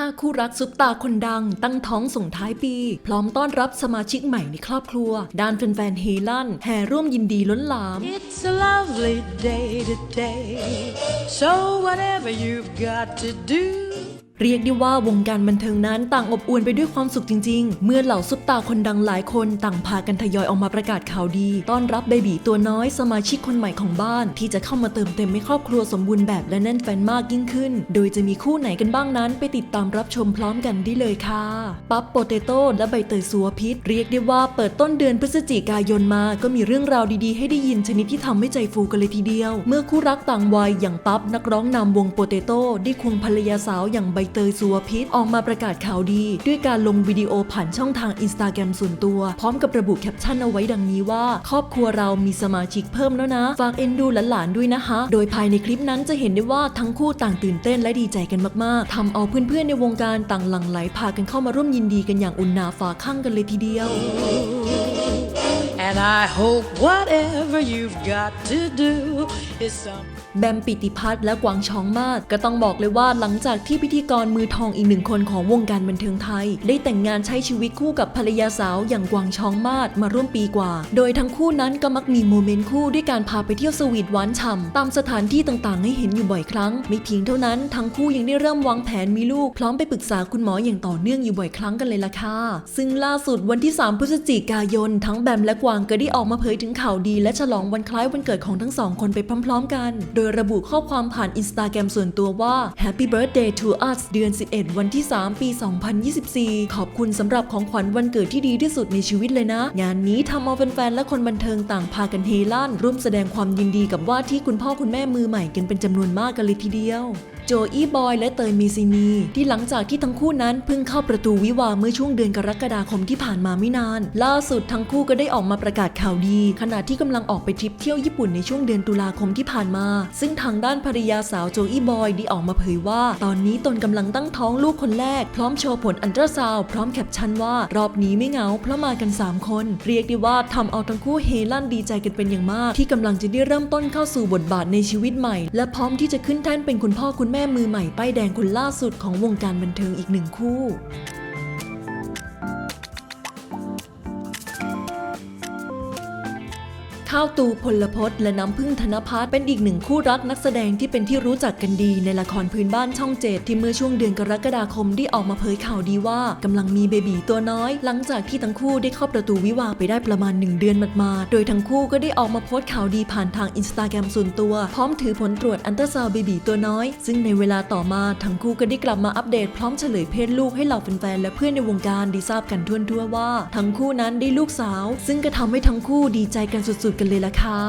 ้าคู่รักซุปตาคนดัง ตั้งท้องส่งท้ายปี พร้อมต้อนรับสมาชิกใหม่ในครอบครัว ด้านแฟนๆเฮลั่น แห่ร่วมยินดีล้นหลาม It's a lovely day today. So whatever you've got to do. เรียกได้ว่าวงการบันเทิงนั้นต่างอบอวลไปด้วยความสุขจริง ๆ เมื่อเหล่าซุปตาคนดังหลายคนต่างพากันทยอยออกมาประกาศข่าวดี ต้อนรับเบบีตัวน้อยสมาชิกคนใหม่ของบ้าน ที่จะเข้ามาเติมเต็มให้ครอบครัวสมบูรณ์แบบและแน่นแฟนมากยิ่งขึ้น โดยจะมีคู่ไหนกันบ้างนั้น ไปติดตามรับชมพร้อมกันได้เลยค่ะ ปั๊บโปเตโต้และใบเตยสัวพิษ เรียกได้ว่าเปิดต้นเดือนพฤศจิกายนมา ก็มีเรื่องราวดีๆ ให้ได้ยินชนิดที่ทำให้ใจฟูกันเลยทีเดียว เมื่อคู่รักต่างวัยอย่างปั๊บนักร้องนำวงโปเตโต้ได้ควงภรรยาสาวอย่างใบเตยสัวพิษออกมาประกาศข่าวดี ด้วยการลงวิดีโอผ่านช่องทางอินสตาแกรมส่วนตัว พร้อมกับระบุแคปชั่นเอาไว้ดังนี้ว่า ครอบครัวเรามีสมาชิกเพิ่มแล้วนะ ฝากเอ็นดูหลานๆด้วยนะคะ โดยภายในคลิปนั้นจะเห็นได้ว่าทั้งคู่ต่างตื่นเต้นและดีใจกันมากๆทำเอาเพื่อนๆในวงการต่างหลั่งไหลพากันเข้ามาร่วมยินดีกันอย่างอุ่นหนาฝาข้างกันเลยทีเดียว And I hope whatever you've got to do is some. แบมปิติพัฒน์และกวางชองมาศก็ต้องบอกเลยว่าหลังจากที่พิธีกรมือทองอีกหนึ่งคนของวงการบันเทิงไทย ได้แต่งงานใช้ชีวิตคู่กับภรรยาสาวอย่างกวางชองมาศมาร่วมปีกว่า โดยทั้งคู่นั้นก็มักมีโมเมนต์คู่ด้วยการพาไปเที่ยวสวีทหวานฉ่ำตามสถานที่ต่างๆ ให้เห็นอยู่บ่อยครั้ง ไม่เพียงเท่านั้นทั้งคู่ยังได้เริ่มวางแผนมีลูก พร้อมไปปรึกษาคุณหมออย่างต่อเนื่องอยู่บ่อยครั้งกันเลยล่ะค่ะซึ่งล่าสุดวันที่ 3 พฤศจิกายน ทั้งแบมและกวางก็ได้ออกมาเผยถึงข่าวดี และฉลองวันคล้ายวันเกิดของทั้งสองคนไปพร้อม ๆ กันโดยระบุข้อความผ่านอินสตาแกรมส่วนตัวว่า Happy Birthday to us เดือน 11 วันที่ 3 ปี 2024 ขอบคุณสำหรับของขวัญวันเกิดที่ดีที่สุดในชีวิตเลยนะ งานนี้ทำเอาแฟนๆและคนบันเทิงต่างพากันเฮลั่นร่วมแสดงความยินดีกับว่าที่คุณพ่อคุณแม่มือใหม่กันเป็นจำนวนมากกันเลยทีเดียว โจอี้บอยและเตยมีซินี ที่หลังจากที่ทั้งคู่นั้นเพิ่งเข้าประตูวิวาเมื่อช่วงเดือนกรกฎาคมที่ผ่านมาไม่นาน ล่าสุดทั้งคู่ก็ได้ออกมาประกาศข่าวดี ขณะที่กำลังออกไปทริปเที่ยวญี่ปุ่นในช่วงเดือนตุลาคมที่ผ่านมา ซึ่งทางด้านภรรยาสาวโจอี้บอยได้ออกมาเผยว่า ตอนนี้ตนกำลังตั้งท้องลูกคนแรก พร้อมโชว์ผลอันตราซาวพร้อมแคปชั่นว่ารอบนี้ไม่เหงาเพราะมากัน 3 คน เรียกได้ว่าทำเอาทั้งคู่เฮลั่นดีใจกันเป็นอย่างมาก ที่กำลังจะได้เริ่มต้นเข้าสู่บทบาทในชีวิตใหม่ และพร้อมที่จะขึ้นแท่นเป็นคุณพ่อคุณแม่มือใหม่ป้ายแดงคนล่าสุดของวงการบันเทิงอีกหนึ่งคู่ ข้าวตูพลพศและน้ำพึ่งธนพัฒน์เป็นอีกหนึ่งคู่รักนักแสดงที่เป็นที่รู้จักกันดีในละครพื้นบ้านช่องเจ็ดที่เมื่อช่วงเดือนกรกฎาคมได้ออกมาเผยข่าวดีว่ากำลังมีเบบีตัวน้อย หลังจากที่ทั้งคู่ได้เข้าประตูวิวาไปได้ประมาณ 1 เดือนมาๆโดยทั้งคู่ก็ได้ออกมาโพสต์ข่าวดีผ่านทางอินสตาแกรมส่วนตัว พร้อมถือผลตรวจอันตราซาวเบบีตัวน้อย ซึ่งในเวลาต่อมาทั้งคู่ก็ได้กลับมาอัปเดตพร้อมเฉลยเพศลูกให้เหล่าแฟนๆและเพื่อนในวงการได้ทราบกันทั่วๆว่า ทั้งคู่นั้นได้ลูกสาว ซึ่งก็ทำให้ทั้งคู่ดีใจกันสุดๆกันเลยล่ะค่ะ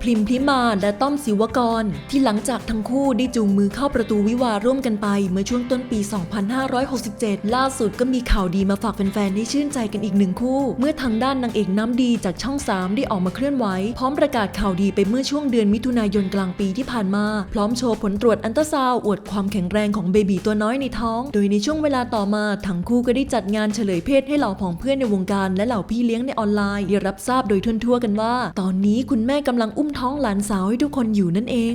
พริมพิมาและต้อมศิวกร ที่หลังจากทั้งคู่ได้จูงมือเข้าประตูวิวาร่วมกันไป เมื่อช่วงต้นปี 2567 ล่าสุดก็มีข่าวดีมาฝากแฟนๆได้ชื่นใจกันอีกหนึ่งคู่ เมื่อทางด้านนางเอกน้ำดีจากช่อง 3 ได้ออกมาเคลื่อนไหวพร้อมประกาศข่าวดีไปเมื่อช่วงเดือนมิถุนายนกลางปีที่ผ่านมา พร้อมโชว์ผลตรวจอันตราซาวอวดความแข็งแรงของเบบีตัวน้อยในท้อง โดยในช่วงเวลาต่อมาทั้งคู่ก็ได้จัดงานเฉลยเพศให้เหล่าผองเพื่อนในวงการและเหล่าพี่เลี้ยงในออนไลน์ได้รับทราบโดยทั่วๆกันว่า ตอนนี้คุณแม่กำลังอุ้มท้องหลานสาวให้ทุกคนอยู่นั่นเอง